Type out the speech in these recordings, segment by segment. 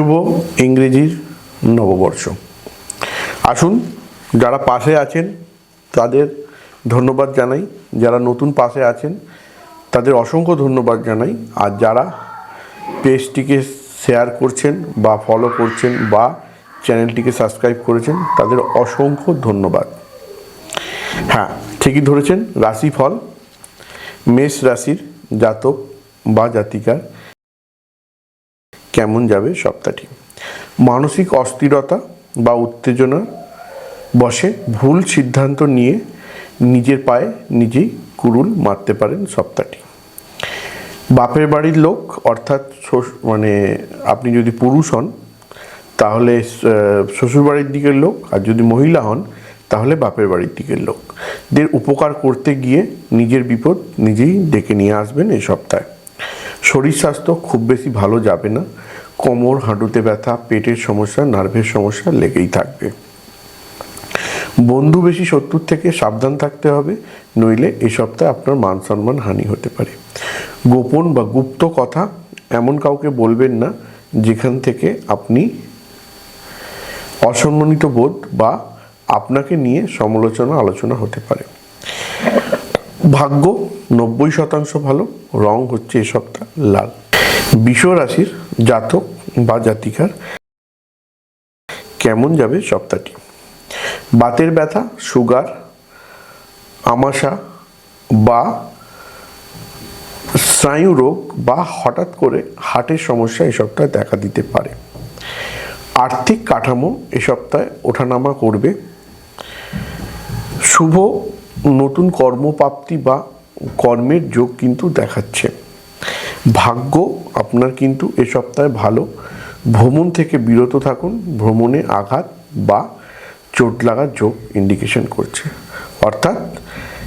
শুভ ইংরেজির নববর্ষ। আসুন, যারা পাশে আছেন, তাদের ধন্যবাদ জানাই। যারা নতুন পাশে আছেন, তাদের অসংখ্য ধন্যবাদ জানাই। আর যারা পেজটিকে শেয়ার করছেন বা ফলো করছেন বা চ্যানেলটিকে সাবস্ক্রাইব করেছেন, তাদের অসংখ্য ধন্যবাদ। হ্যাঁ ঠিকই ধরেছেন, রাশিফল, মেষ রাশির জাতক বা জাতিকার কেমন যাবে সপ্তাহটি? মানসিক অস্থিরতা বা উত্তেজনা বসে ভুল সিদ্ধান্ত নিয়ে নিজের পায়ে নিজেই কুরুল মারতে পারেন সপ্তাহটি। বাপের বাড়ির লোক, অর্থাৎ মানে আপনি যদি পুরুষ হন, তাহলে শ্বশুরবাড়ির দিকের লোক আর যদি মহিলা হন, তাহলে বাপের বাড়ির দিকের লোকদের উপকার করতে গিয়ে নিজের বিপদ নিজেই ডেকে নিয়ে আসবেন এই সপ্তাহে। শরীর স্বাস্থ্য খুব বেশি ভালো যাবে না। কোমর, হাঁটুতে ব্যথা, পেটের সমস্যা, নার্ভের সমস্যা লেগেই থাকবে। বন্ধু বেশি শত্রুর থেকে সাবধান থাকতে হবে, নইলে এই সপ্তাহে আপনার মান সম্মান হানি হতে পারে। গোপন বা গুপ্ত কথা এমন কাউকে বলবেন না, যেখান থেকে আপনি অসম্মানিত বোধ বা আপনাকে নিয়ে সমালোচনা, আলোচনা হতে পারে। ভাগ্য নব্বই শতাংশ ভালো, রং হচ্ছে এ সপ্তাহ লাল। বিষ রাশির জাতক বা জাতিকার কেমন যাবে সপ্তাহটি? বাতের ব্যথা, সুগার, আমাশা বা স্নায়ু রোগ বা হঠাৎ করে হার্টের সমস্যা এই সপ্তাহে দেখা দিতে পারে। আর্থিক কাঠামো এ সপ্তাহে ওঠানামা করবে। শুভ নতুন কর্মপ্রাপ্তি বা কর্মের যোগ কিন্তু দেখাচ্ছে। ভাগ্য আপনার কিন্তু এ সপ্তাহে ভালো। ভ্রমণ থেকে বিরত থাকুন। ভ্রমণে আঘাত বা চোট লাগার যোগ ইন্ডিকেশন করছে। অর্থাৎ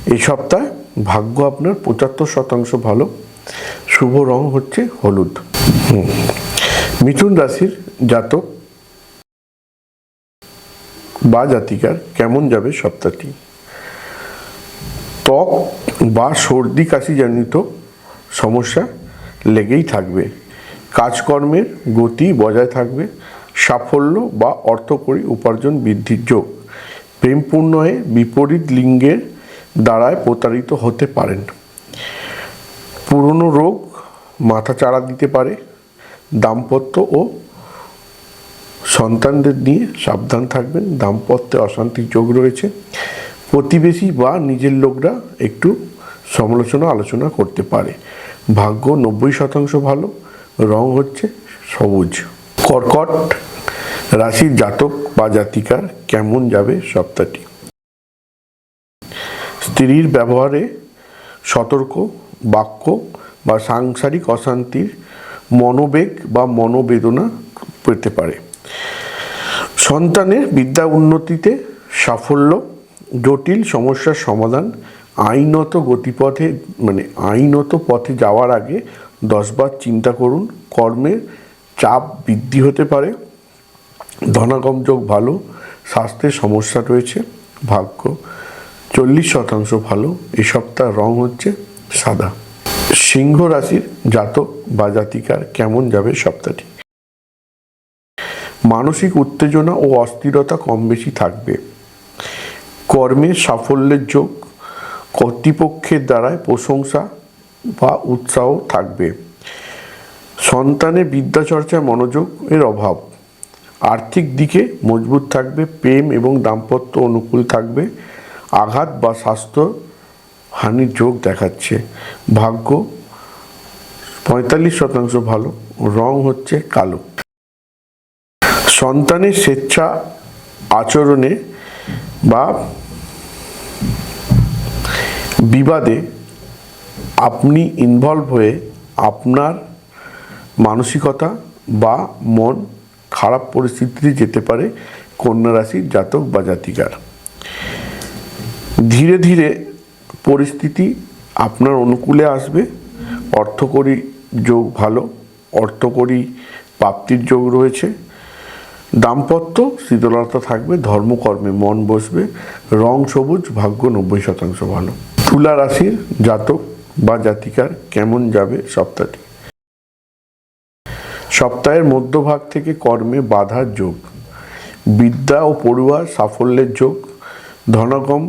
এই সপ্তাহে ভাগ্য আপনার পঁচাত্তর শতাংশ ভালো। শুভ রং হচ্ছে হলুদ। মিথুন রাশির জাতক বা জাতিকার কেমন যাবে সপ্তাহটি? ত্বক বা সর্দি কাশি জনিত সমস্যা লেগেই থাকবে। কাজকর্মের গতি বজায় থাকবে। সাফল্য বা অর্থকরী উপার্জন বৃদ্ধির যোগ। প্রেম প্রেমপূর্ণয়ে বিপরীত লিঙ্গের দ্বারায় প্রতারিত হতে পারেন। পুরনো রোগ মাথা চাড়া দিতে পারে। দাম্পত্য ও সন্তানদের নিয়ে সাবধান থাকবেন। দাম্পত্যে অশান্তির যোগ রয়েছে। প্রতিবেশী বা নিজের লোকরা একটু সমালোচনা, আলোচনা করতে পারে। ভাগ্য নব্বই শতাংশ ভালো, রং হচ্ছে সবুজ। কর্কট রাশির জাতক বা জাতিকার কেমন যাবে সপ্তাহটি? স্ত্রীর ব্যবহারে সতর্ক, বাক্য বা সাংসারিক অশান্তির মনোবেগ বা মনোবেদনা পেতে পারে। সন্তানের বিদ্যা উন্নতিতে সাফল্য জটিল সমস্যার সমাধান আইনত গতিপথে মানে আইনত পথে যাওয়ার আগে দশবার চিন্তা করুন কর্মের চাপ বৃদ্ধি হতে পারে, ধনাগম যোগ ভালো স্বাস্থ্যের সমস্যা রয়েছে, ভাগ্য চল্লিশ শতাংশ ভালো, এ সপ্তাহ রং হচ্ছে সাদা। সিংহ রাশির জাতক বা জাতিকার কেমন যাবে সপ্তাহটি? মানসিক উত্তেজনা ও অস্থিরতা কম বেশি থাকবে। কর্মে সাফল্যের যোগ কর্তৃপক্ষের দ্বারায় প্রশংসা বা উৎসাহ থাকবে। সন্তানের বিদ্যাচর্চায় মনোযোগ এর অভাব। আর্থিক দিকে মজবুত থাকবে, প্রেম এবং দাম্পত্য অনুকূল থাকবে, আঘাত বা স্বাস্থ্য হানির যোগ দেখাচ্ছে। ভাগ্য পঁয়তাল্লিশ শতাংশ ভালো, রং হচ্ছে কালো। সন্তানের স্বেচ্ছা আচরণে বা বিবাদে আপনি ইনভলভ হয়ে আপনার মানসিকতা বা মন খারাপ পরিস্থিতিতে যেতে পারে কন্যা রাশির জাতক বা জাতিকার। ধীরে ধীরে পরিস্থিতি আপনার অনুকূলে আসবে। অর্থকরী যোগ ভালো, অর্থকরী প্রাপ্তির যোগ রয়েছে। দাম্পত্য শীতলতা থাকবে, ধর্মকর্মে মন বসবে, রং সবুজ, ভাগ্য নব্বই শতাংশ ভালো। তুলা রাশির জাতক বা জাতিকার কেমন যাবে সপ্তাহটি? সপ্তাহের মধ্যভাগ থেকে কর্মে বাধার যোগ, বিদ্যা ও পড়ুয়া সাফল্যের যোগ, ধনাগম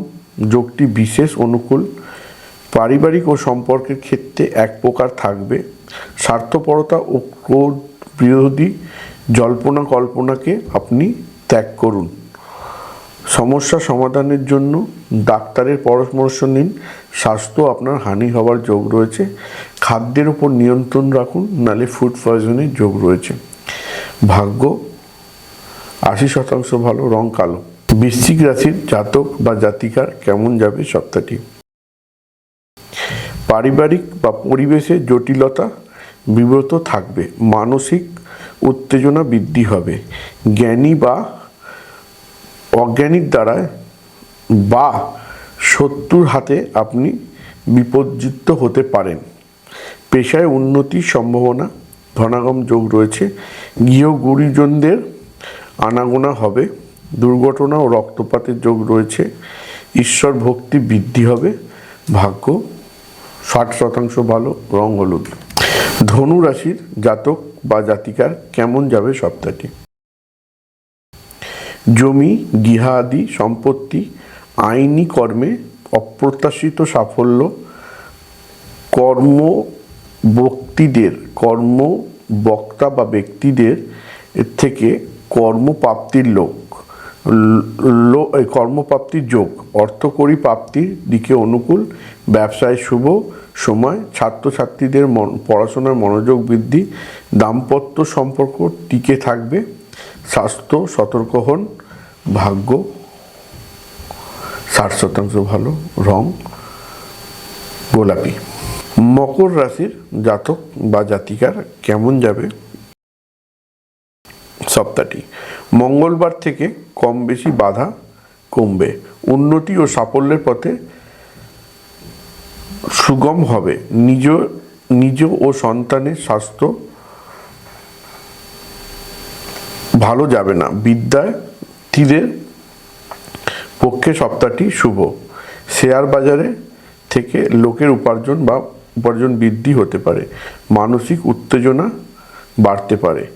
যোগটি বিশেষ অনুকূল, পারিবারিক ও সম্পর্কের ক্ষেত্রে এক প্রকার থাকবে, স্বার্থপরতা ও ক্রোধ বিরোধী জল্পনা কল্পনাকে আপনি ত্যাগ করুন। সমস্যা সমাধানের জন্য ডাক্তারের পরামর্শ নিন। স্বাস্থ্য আপনার হানি হওয়ার যোগ রয়েছে। খাদ্যের উপর নিয়ন্ত্রণ রাখুন, নালে ফুড পয়জনের যোগ রয়েছে। ভাগ্য, আশি শতাংশ ভালো, রং কালো। বৃশ্চিক রাশির জাতক বা জাতিকার কেমন যাবে সপ্তাহটি? পারিবারিক বা পরিবেশে জটিলতা, বিব্রত থাকবে। মানসিক উত্তেজনা বৃদ্ধি হবে। জ্ঞানী বা অজ্ঞানীর দ্বারায় বা শত্রুর হাতে আপনি বিপর্যিত হতে পারেন। পেশায় উন্নতির সম্ভাবনা, ধনাগম যোগ রয়েছে। গৃহ গুরুজনদের আনাগোনা হবে। দুর্ঘটনা ও রক্তপাতের যোগ রয়েছে। ঈশ্বর ভক্তি বৃদ্ধি হবে। ভাগ্য ষাট শতাংশ ভালো, রং হলুদ। ধনু রাশির জাতক বা জাতিকার কেমন যাবে সপ্তাহটি? জমি গৃহা আদি সম্পত্তি, আইনি কর্মে অপ্রত্যাশিত সাফল্য কর্ম বক্তিদের কর্ম বক্তা বা ব্যক্তিদের থেকে কর্মপ্রাপ্তির লোক কর্মপ্রাপ্তির যোগ, অর্থকরী প্রাপ্তির দিকে অনুকূল, ব্যবসায় শুভ সময়, ছাত্রছাত্রীদের মন, পড়াশোনার মনোযোগ বৃদ্ধি, দাম্পত্য সম্পর্ক টিকে থাকবে। স্বাস্থ্য, সতর্ক হন, ভাগ্য, ষাট শতাংশ ভালো, রং, গোলাপি। মকর রাশির জাতক বা জাতিকার কেমন যাবে? সপ্তাহটি। মঙ্গলবার থেকে কম বেশি বাধা কমবে। উন্নতি ও সাফল্যের পথে সুগম হবে। নিজ নিজ ও সন্তানের স্বাস্থ্য ভালো যাবে না। বিদ্যার্থীদের পক্ষে সপ্তাহটি শুভ। শেয়ার বাজারে থেকে লোকের উপার্জন বা উপার্জন বৃদ্ধি হতে পারে। মানসিক উত্তেজনা বাড়তে পারে।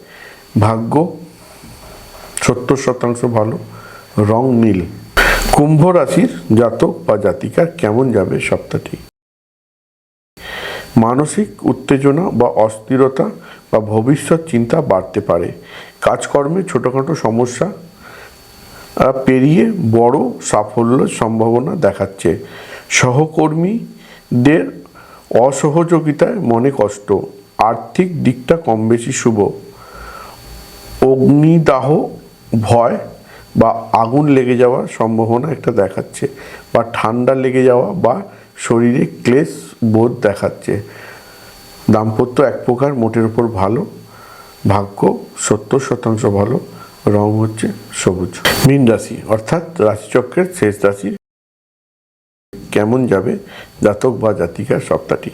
ভাগ্য সত্তর শতাংশ ভালো, রং নীল। কুম্ভ রাশির জাতক বা জাতিকার কেমন যাবে সপ্তাহটি? মানসিক উত্তেজনা বা অস্থিরতা বা ভবিষ্যৎ চিন্তা বাড়তে পারে। কাজকর্মে ছোটোখাটো সমস্যা পেরিয়ে বড় সাফল্যের সম্ভাবনা দেখাচ্ছে। সহকর্মীদের অসহযোগিতায় মনে কষ্ট, আর্থিক দিকটা কম বেশি শুভ। অগ্নিদাহ, ভয় বা আগুন লেগে যাওয়ার সম্ভাবনা একটা দেখাচ্ছে বা ঠান্ডা লেগে যাওয়া বা শরীরে ক্লেশ বোধ দেখাচ্ছে। দাম্পত্য এক প্রকার মোটের উপর ভালো, ভাগ্য সত্তর শতাংশ ভালো, রং হচ্ছে সবুজ। মীন রাশি, অর্থাৎ রাশিচক্রের শেষ রাশি কেমন যাবে, জাতক বা জাতিকার সপ্তাহটি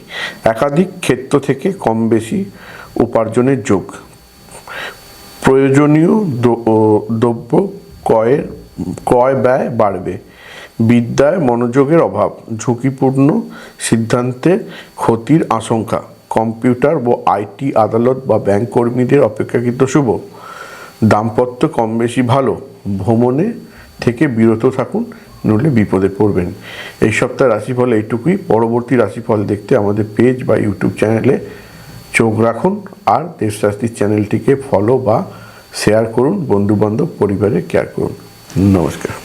একাধিক ক্ষেত্র থেকে কম বেশি উপার্জনের যোগ। প্রয়োজনীয় দ্রব্য ক্রয়ের, ক্রয় ব্যয় বাড়বে। বিদ্যায় মনোযোগের অভাব, ঝুঁকিপূর্ণ সিদ্ধান্তে ক্ষতির আশঙ্কা। কম্পিউটার ও আইটি আদালত বা ব্যাংক কর্মীদের অপেক্ষাকৃত শুভ। দাম্পত্য কম বেশি ভালো। ভ্রমণে থেকে বিরত থাকুন, নইলে বিপদে পড়বেন। এই সপ্তাহে রাশিফল এইটুকুই। পরবর্তী রাশিফল দেখতে আমাদের পেজ বা ইউটিউব চ্যানেলে চোখ রাখুন আর দেশরাস্তির চ্যানেলটিকে ফলো বা শেয়ার করুন। বন্ধুবান্ধব পরিবারে কেয়ার করুন। নমস্কার।